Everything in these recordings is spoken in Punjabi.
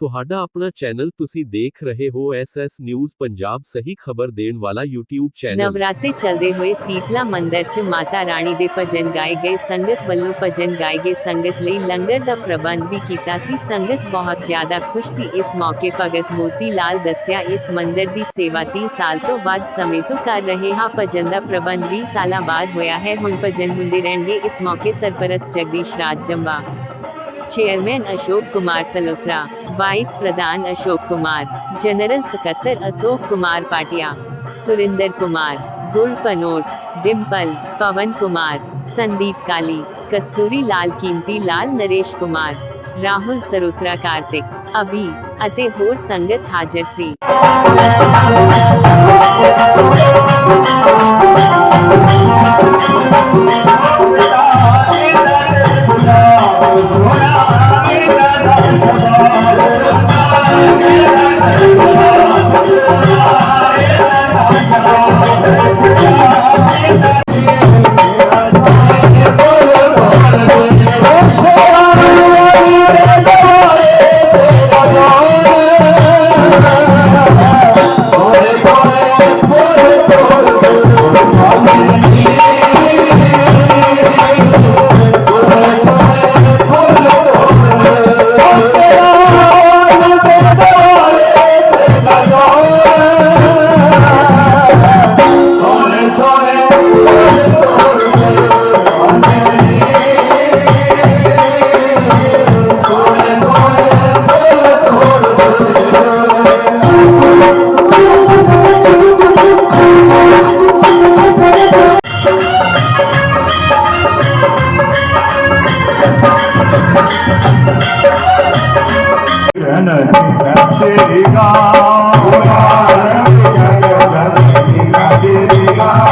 ਤੁਹਾਡਾ ਆਪਣਾ ਚੈਨਲ ਤੁਸੀਂ ਦੇਖ ਰਹੇ ਹੋ ਐਸਐਸ ਨਿਊਜ਼ ਪੰਜਾਬ ਸਹੀ ਖਬਰ ਦੇਣ ਵਾਲਾ YouTube ਚੈਨਲ ਨਵਰਾਤੇ ਚੱਲਦੇ ਹੋਏ ਸੀਤਲਾ ਮੰਦਿਰ 'ਚ ਮਾਤਾ ਰਾਣੀ ਦੇ ਭਜਨ ਗਾਏ ਗਏ ਸੰਗਤ ਵੱਲੋਂ ਭਜਨ ਗਾਏ ਗਏ ਸੰਗਤ ਲਈ ਲੰਗਰ ਦਾ ਪ੍ਰਬੰਧ ਵੀ ਕੀਤਾ ਸੀ ਸੰਗਤ ਬਹੁਤ ਜ਼ਿਆਦਾ ਖੁਸ਼ ਸੀ ਇਸ ਮੌਕੇ ਭਗਤ ਮੋਤੀ ਲਾਲ ਦੱਸਿਆ ਇਸ ਮੰਦਿਰ ਦੀ ਸੇਵਾ 30 ਸਾਲ ਤੋਂ ਵੱਧ ਸਮੇਂ ਤੋਂ ਕਰ ਰਹੇ ਹਾਂ ਭਜਨ ਦਾ ਪ੍ਰਬੰਧ 20 ਸਾਲਾਂ ਬਾਅਦ ਹੋਇਆ ਹੈ ਹੁਣ ਭਜਨ ਹੁੰਦੇ ਰਹਿਣਗੇ ਇਸ ਮੌਕੇ ਸਰਪ੍ਰਸਤ ਜਗਦੀਸ਼ ਰਾਜ ਜੰਵਾ चेयरमैन अशोक कुमार सलोत्रा वाइस प्रधान अशोक कुमार जनरल सकत्तर अशोक कुमार पाटिया सुरेंद्र कुमार गुड़ पनोट डिम्पल पवन कुमार संदीप काली कस्तूरी लाल कीमती लाल नरेश कुमार राहुल सरोत्रा कार्तिक अभी अते होर संगत हाजिर सी ¡Gracias! Bye.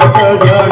ಸದಾ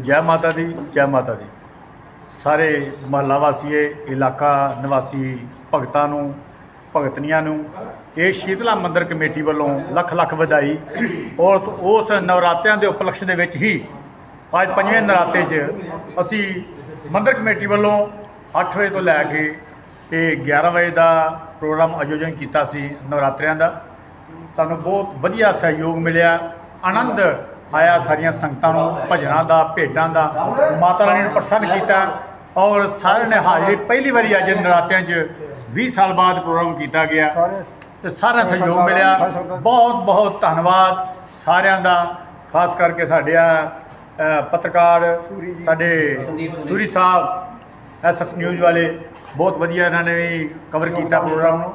ਜੈ ਮਾਤਾ ਦੀ, ਜੈ ਮਾਤਾ ਦੀ। ਸਾਰੇ ਮਹੱਲਾ ਵਾਸੀਏ, ਇਲਾਕਾ ਨਿਵਾਸੀ ਭਗਤਾਂ ਨੂੰ, ਭਗਤਨੀਆਂ ਨੂੰ, ਇਹ ਸ਼ੀਤਲਾ ਮੰਦਰ ਕਮੇਟੀ ਵੱਲੋਂ ਲੱਖ ਲੱਖ ਵਧਾਈ। ਔਰ ਉਸ- ਨਵਰਾਤਿਆਂ ਦੇ ਉਪਲਕਸ਼ ਦੇ ਵਿੱਚ ਹੀ ਅੱਜ ਪੰਜਵੇਂ ਨਰਾਤੇ 'ਚ ਅਸੀਂ ਮੰਦਰ ਕਮੇਟੀ ਵੱਲੋਂ 8 ਵਜੇ ਤੋਂ ਲੈ ਕੇ ਤੇ 11 ਵਜੇ ਦਾ ਪ੍ਰੋਗਰਾਮ ਆਯੋਜਨ ਕੀਤਾ ਸੀ ਨਵਰਾਤਰਿਆਂ ਦਾ। ਸਾਨੂੰ ਬਹੁਤ ਵਧੀਆ ਸਹਿਯੋਗ ਮਿਲਿਆ। ਆਨੰਦ ਆਇਆ ਸਾਰੀਆਂ ਸੰਗਤਾਂ ਨੂੰ ਭਜਨਾਂ ਦਾ ਭੇਟਾਂ ਦਾ। ਮਾਤਾ ਰਾਣੀ ਨੂੰ ਪ੍ਰਸੰਨ ਕੀਤਾ ਔਰ ਸਾਰਿਆਂ ਨੇ ਹਾਜ਼ਰੀ ਪਹਿਲੀ ਵਾਰੀ ਅੱਜ ਨਰਾਤਿਆਂ 'ਚ 20 ਸਾਲ ਬਾਅਦ ਪ੍ਰੋਗਰਾਮ ਕੀਤਾ ਗਿਆ। ਤੇ ਸਾਰਿਆਂ ਦਾ ਸਹਿਯੋਗ ਮਿਲਿਆ। ਬਹੁਤ ਬਹੁਤ ਧੰਨਵਾਦ ਸਾਰਿਆਂ ਦਾ ਖਾਸ ਕਰਕੇ ਸਾਡੇ ਆ ਪੱਤਰਕਾਰ ਸਾਡੇ ਸੂਰੀ ਸਾਹਿਬ ਐਸਐਸ ਨਿਊਜ਼ ਵਾਲੇ। ਬਹੁਤ ਵਧੀਆ ਇਹਨਾਂ ਨੇ ਵੀ ਕਵਰ ਕੀਤਾ ਪ੍ਰੋਗਰਾਮ ਨੂੰ।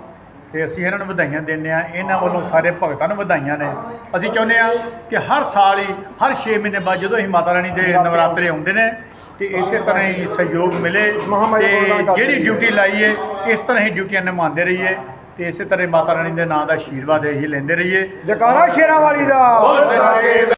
ਤੇ ਅਸੀਂ ਇਹਨਾਂ ਨੂੰ ਵਧਾਈਆਂ ਦਿੰਦੇ ਆ ਇਹਨਾਂ ਵੱਲੋਂ ਸਾਰੇ ਭਗਤਾਂ ਨੂੰ ਵਧਾਈਆਂ ਨੇ। ਅਸੀਂ ਚਾਹੁੰਦੇ ਆ ਕਿ ਹਰ ਸਾਲ ਹੀ ਹਰ 6 ਮਹੀਨੇ ਬਾਅਦ ਜਦੋਂ ਹੀ ਮਾਤਾ ਰਾਣੀ ਦੇ ਨਵਰਾਤਰੇ ਆਉਂਦੇ ਨੇ ਤੇ ਇਸੇ ਤਰ੍ਹਾਂ ਹੀ ਸਹਿਯੋਗ ਮਿਲੇ। ਤੇ ਜਿਹੜੀ ਡਿਊਟੀ ਲਾਈ ਏ ਇਸ ਤਰ੍ਹਾਂ ਹੀ ਡਿਊਟੀਆਂ ਨਿਭਾਉਂਦੇ ਰਹੀਏ। ਤੇ ਇਸੇ ਤਰ੍ਹਾਂ ਹੀ ਮਾਤਾ ਰਾਣੀ ਦੇ ਨਾਂ ਦਾ ਆਸ਼ੀਰਵਾਦ ਇਹੀ ਲੈਂਦੇ ਰਹੀਏ। ਜਕਾਰਾ ਸ਼ੇਰਾਂ ਵਾਲੀ ਦਾ